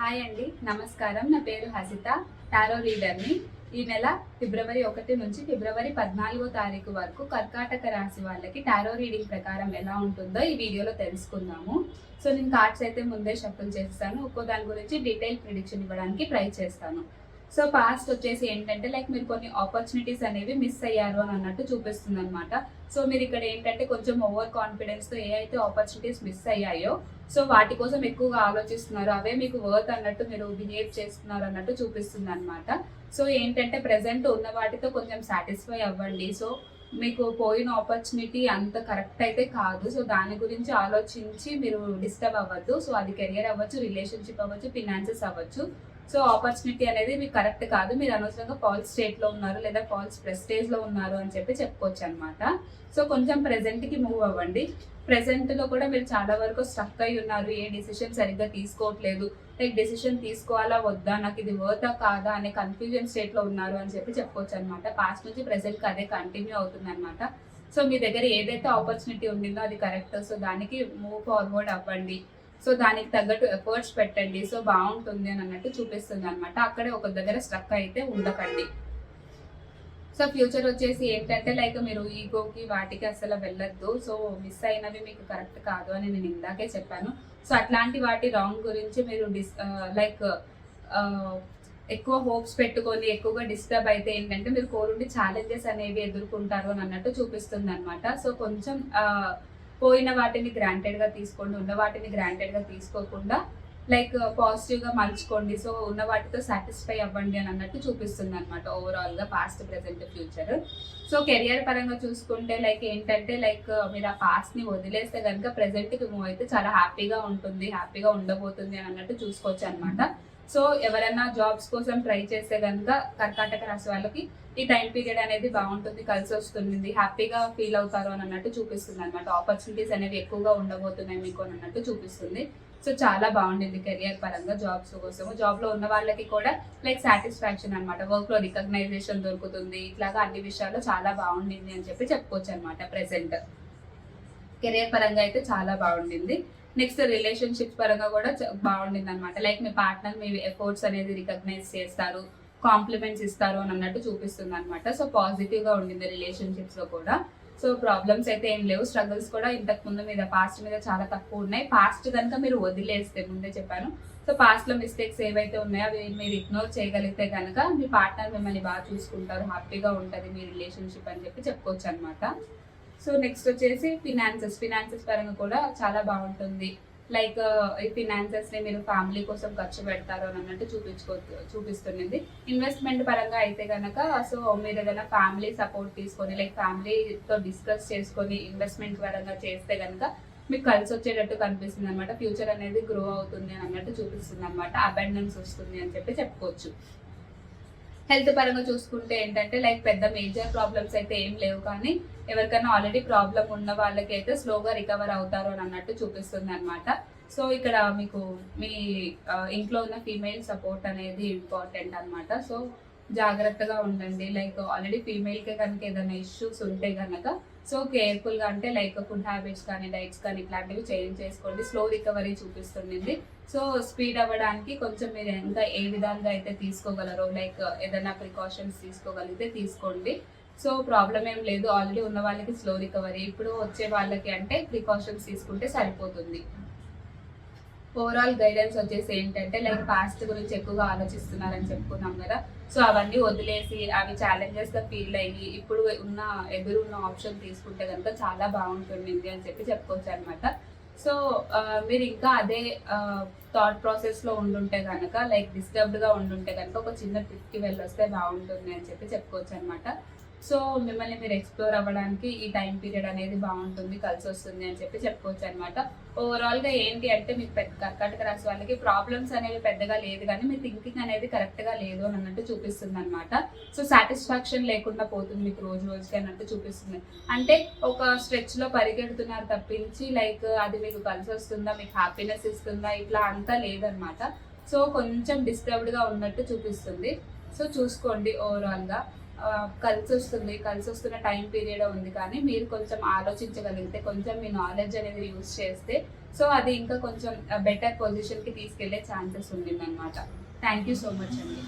Hi అండి నమస్కారం. నా పేరు హసిత టారో రీడర్ని. ఈ నెల ఫిబ్రవరి ఒకటి నుంచి ఫిబ్రవరి పద్నాలుగో తారీఖు వరకు కర్కాటక రాశి వాళ్ళకి టారో రీడింగ్ ప్రకారం ఎలా ఉంటుందో ఈ వీడియోలో తెలుసుకుందాము. సో నేను కార్డ్స్ అయితే ముందే షఫుల్ చేస్తాను. ఒక్కో దాని గురించి డీటెయిల్ ప్రిడిక్షన్ ఇవ్వడానికి ట్రై చేస్తాను. సో పాస్ట్ వచ్చేసి ఏంటంటే లైక్ మీరు కొన్ని ఆపర్చునిటీస్ అనేవి మిస్ అయ్యారు అని అన్నట్టు చూపిస్తుంది అనమాట సో మీరు ఇక్కడ ఏంటంటే కొంచెం ఓవర్ కాన్ఫిడెన్స్తో ఏ అయితే ఆపర్చునిటీస్ మిస్ అయ్యాయో సో వాటి కోసం ఎక్కువగా ఆలోచిస్తున్నారు. అవే మీకు వర్త్ అన్నట్టు మీరు బిహేవ్ చేస్తున్నారు అన్నట్టు చూపిస్తుంది అనమాట సో ఏంటంటే ప్రెసెంట్ ఉన్న వాటితో కొంచెం సాటిస్ఫై అవ్వండి. సో మీకు పోయిన ఆపర్చునిటీ అంత కరెక్ట్ అయితే కాదు. సో దాని గురించి ఆలోచించి మీరు డిస్టర్బ్ అవ్వద్దు. సో అది కెరియర్ అవ్వచ్చు రిలేషన్షిప్ అవ్వచ్చు ఫినాన్సెస్ అవ్వచ్చు. సో ఆపర్చునిటీ అనేది మీకు కరెక్ట్ కాదు. మీరు అనవసరంగా ఫాల్స్ స్టేట్లో ఉన్నారు లేదా ఫాల్స్ ప్రెస్టేజ్లో ఉన్నారు అని చెప్పి చెప్పుకోవచ్చు అనమాట సో కొంచెం ప్రెసెంట్కి మూవ్ అవ్వండి. ప్రెసెంట్లో కూడా మీరు చాలా వరకు స్టక్ అయి ఉన్నారు. ఏ డిసిషన్ సరిగ్గా తీసుకోవట్లేదు. లైక్ డెసిషన్ తీసుకోవాలా వద్దా నాకు ఇది వర్తా కాదా అనే కన్ఫ్యూజన్ స్టేట్లో ఉన్నారు అని చెప్పి చెప్పుకోవచ్చు అనమాట పాస్ట్ నుంచి ప్రెసెంట్కి అదే కంటిన్యూ అవుతుంది అనమాట సో మీ దగ్గర ఏదైతే ఆపర్చునిటీ ఉండిందో అది కరెక్ట్ సో దానికి మూవ్ ఫార్వర్డ్ అవ్వండి. సో దానికి తగ్గట్టు ఎఫర్ట్స్ పెట్టండి. సో బాగుంటుంది అని అన్నట్టు చూపిస్తుంది అనమాట అక్కడే ఒక దగ్గర స్ట్రక్ అయితే ఉండకండి. సో ఫ్యూచర్ వచ్చేసి ఏంటంటే లైక్ మీరు ఈగోకి వాటికి అసలు వెళ్ళొద్దు. సో మిస్ అయినవి మీకు కరెక్ట్ కాదు అని నేను ఇందాకే చెప్పాను. సో అట్లాంటి వాటి రాంగ్ గురించి మీరు డిస్ లైక్ ఎక్కువ హోప్స్ పెట్టుకొని ఎక్కువగా డిస్టర్బ్ అయితే ఏంటంటే మీరు కోరుండి ఛాలెంజెస్ అనేవి ఎదుర్కొంటారు అని అన్నట్టు చూపిస్తుంది అనమాట సో కొంచెం పోయిన వాటిని గ్రాంటెడ్గా తీసుకోండి ఉన్న వాటిని గ్రాంటెడ్గా తీసుకోకుండా లైక్ పాజిటివ్గా మలుచుకోండి. సో ఉన్న వాటితో సాటిస్ఫై అవ్వండి అని అన్నట్టు చూపిస్తుంది అనమాట ఓవరాల్గా past present future so career పరంగా చూసుకుంటే లైక్ ఏంటంటే లైక్ మీరు ఆ పాస్ట్ని వదిలేస్తే కనుక ప్రెసెంట్కి మూవ్ అయితే చాలా హ్యాపీగా ఉంటుంది హ్యాపీగా ఉండబోతుంది అని అన్నట్టు చూసుకోవచ్చు అనమాట సో ఎవరైనా జాబ్స్ కోసం ట్రై చేస్తే కనుక కర్కాటక రాశి వాళ్ళకి ఈ టైం పీరియడ్ అనేది బాగుంటుంది కలిసి వస్తుంది హ్యాపీగా ఫీల్ అవుతారు అని అన్నట్టు చూపిస్తుంది అనమాట ఆపర్చునిటీస్ అనేవి ఎక్కువగా ఉండబోతున్నాయి మీకు అని అన్నట్టు చూపిస్తుంది. సో చాలా బాగుండింది కెరియర్ పరంగా జాబ్స్ కోసము. జాబ్లో ఉన్న వాళ్ళకి కూడా లైక్ సాటిస్ఫాక్షన్ అనమాట వర్క్లో రికగ్నైజేషన్ దొరుకుతుంది. ఇట్లాగా అన్ని విషయాల్లో చాలా బాగుండింది అని చెప్పి చెప్పుకోవచ్చు అనమాట ప్రెసెంట్ కెరియర్ పరంగా అయితే చాలా బాగుండింది. నెక్స్ట్ రిలేషన్షిప్స్ పరంగా కూడా బాగుండింది అనమాట లైక్ మీ పార్ట్నర్ మీ ఎఫర్ట్స్ అనేది రికగ్నైజ్ చేస్తారు కాంప్లిమెంట్స్ ఇస్తారు అని అన్నట్టు చూపిస్తుంది అనమాట సో పాజిటివ్గా ఉండింది రిలేషన్షిప్స్లో కూడా. సో ప్రాబ్లమ్స్ అయితే ఏం లేవు. స్ట్రగుల్స్ కూడా ఇంతకు ముందు మీద పాస్ట్ మీద చాలా తక్కువ ఉన్నాయి. పాస్ట్ కనుక మీరు వదిలేస్తే ముందే చెప్పాను. సో పాస్ట్లో మిస్టేక్స్ ఏవైతే ఉన్నాయో అవి మీరు ఇగ్నోర్ చేయగలిగితే కనుక మీ పార్ట్నర్ మిమ్మల్ని బాగా చూసుకుంటారు హ్యాపీగా ఉంటుంది మీ రిలేషన్షిప్ అని చెప్పి చెప్పుకోవచ్చు అనమాట సో నెక్స్ట్ వచ్చేసి ఫినాన్సెస్ ఫినాన్సెస్ పరంగా కూడా చాలా బాగుంటుంది. లైక్ ఈ ఫినాన్సెస్ని మీరు ఫ్యామిలీ కోసం ఖర్చు పెడతారు అని అన్నట్టు చూపించుకో చూపిస్తుంది ఇన్వెస్ట్మెంట్ పరంగా అయితే కనుక సో మీరు ఏదైనా ఫ్యామిలీ సపోర్ట్ తీసుకొని లైక్ ఫ్యామిలీతో డిస్కస్ చేసుకొని ఇన్వెస్ట్మెంట్ పరంగా చేస్తే కనుక మీకు కలిసి వచ్చేటట్టు కనిపిస్తుంది అనమాట ఫ్యూచర్ అనేది గ్రో అవుతుంది అని అన్నట్టు చూపిస్తుంది అనమాట అబెండెన్స్ వస్తుంది అని చెప్పి చెప్పుకోవచ్చు. హెల్త్ పరంగా చూసుకుంటే ఏంటంటే లైక్ పెద్ద మేజర్ ప్రాబ్లమ్స్ అయితే ఏం లేవు కానీ ఎవరికైనా ఆల్రెడీ ప్రాబ్లం ఉన్న వాళ్ళకి అయితే స్లోగా రికవర్ అవుతారు అని అన్నట్టు చూపిస్తుంది అనమాట సో ఇక్కడ మీకు మీ ఇంట్లో ఉన్న ఫీమేల్ సపోర్ట్ అనేది ఇంపార్టెంట్ అనమాట సో జాగ్రత్తగా ఉండండి. లైక్ ఆల్రెడీ ఫీమేల్కే కనుక ఏదైనా ఇష్యూస్ ఉంటే కనుక సో కేర్ఫుల్గా అంటే లైక్ ఫుడ్ హ్యాబిట్స్ కానీ డైట్స్ కానీ ఇట్లాంటివి చేంజ్ చేసుకోండి. స్లో రికవరీ చూపిస్తుంది సో స్పీడ్ అవ్వడానికి కొంచెం మీరు ఇంకా ఏ విధంగా అయితే తీసుకోగలరో లైక్ ఏదైనా ప్రికాషన్స్ తీసుకోగలిగితే తీసుకోండి. సో ప్రాబ్లం ఏం లేదు. ఆల్రెడీ ఉన్న వాళ్ళకి స్లో రికవరీ ఇప్పుడు వచ్చే వాళ్ళకి అంటే ప్రికాషన్స్ తీసుకుంటే సరిపోతుంది. ఓవరాల్ గైడెన్స్ వచ్చేసి ఏంటంటే లైక్ పాస్ట్ గురించి ఎక్కువగా ఆలోచిస్తున్నారని చెప్పుకున్నాం కదా. సో అవన్నీ వదిలేసి అవి ఛాలెంజెస్గా ఫీల్ అయ్యి ఇప్పుడు ఉన్న ఎదురున్న ఆప్షన్ తీసుకుంటే కనుక చాలా బాగుంటుంది అని చెప్పి చెప్పుకోవచ్చు అనమాట సో మీరు ఇంకా అదే థాట్ ప్రాసెస్లో ఉండుంటే కనుక లైక్ డిస్టర్బ్డ్గా ఉండుంటే కనుక ఒక చిన్న ట్రిప్కి వెళ్ళొస్తే బాగుంటుంది అని చెప్పి చెప్పుకోవచ్చు అనమాట సో మిమ్మల్ని మీరు ఎక్స్ప్లోర్ అవ్వడానికి ఈ టైం పీరియడ్ అనేది బాగుంటుంది కలిసి వస్తుంది అని చెప్పి చెప్పుకోవచ్చు అనమాట ఓవరాల్గా ఏంటి అంటే మీకు పెద్ద కర్కాటక రాశి వాళ్ళకి ప్రాబ్లమ్స్ అనేవి పెద్దగా లేదు కానీ మీ థింకింగ్ అనేది కరెక్ట్గా లేదు అని అన్నట్టు చూపిస్తుంది అనమాట సో సాటిస్ఫాక్షన్ లేకుండా పోతుంది మీకు రోజు రోజుకి అన్నట్టు చూపిస్తుంది. అంటే ఒక స్ట్రెచ్లో పరిగెడుతున్నారు తప్పించి లైక్ అది మీకు కలిసి వస్తుందా మీకు హ్యాపీనెస్ ఇస్తుందా ఇట్లా అంతా లేదనమాట సో కొంచెం డిస్టర్బ్డ్గా ఉన్నట్టు చూపిస్తుంది. సో చూసుకోండి ఓవరాల్గా. కలిసి వస్తుంది కలిసి వస్తున్న టైం పీరియడ్ ఉంది కానీ మీరు కొంచెం ఆలోచించగలిగితే కొంచెం మీ నాలెడ్జ్ అనేది యూస్ చేస్తే సో అది ఇంకా కొంచెం బెటర్ పొజిషన్కి తీసుకెళ్ళే ఛాన్సెస్ ఉండిందనమాట థ్యాంక్ యూ సో మచ్ అండి.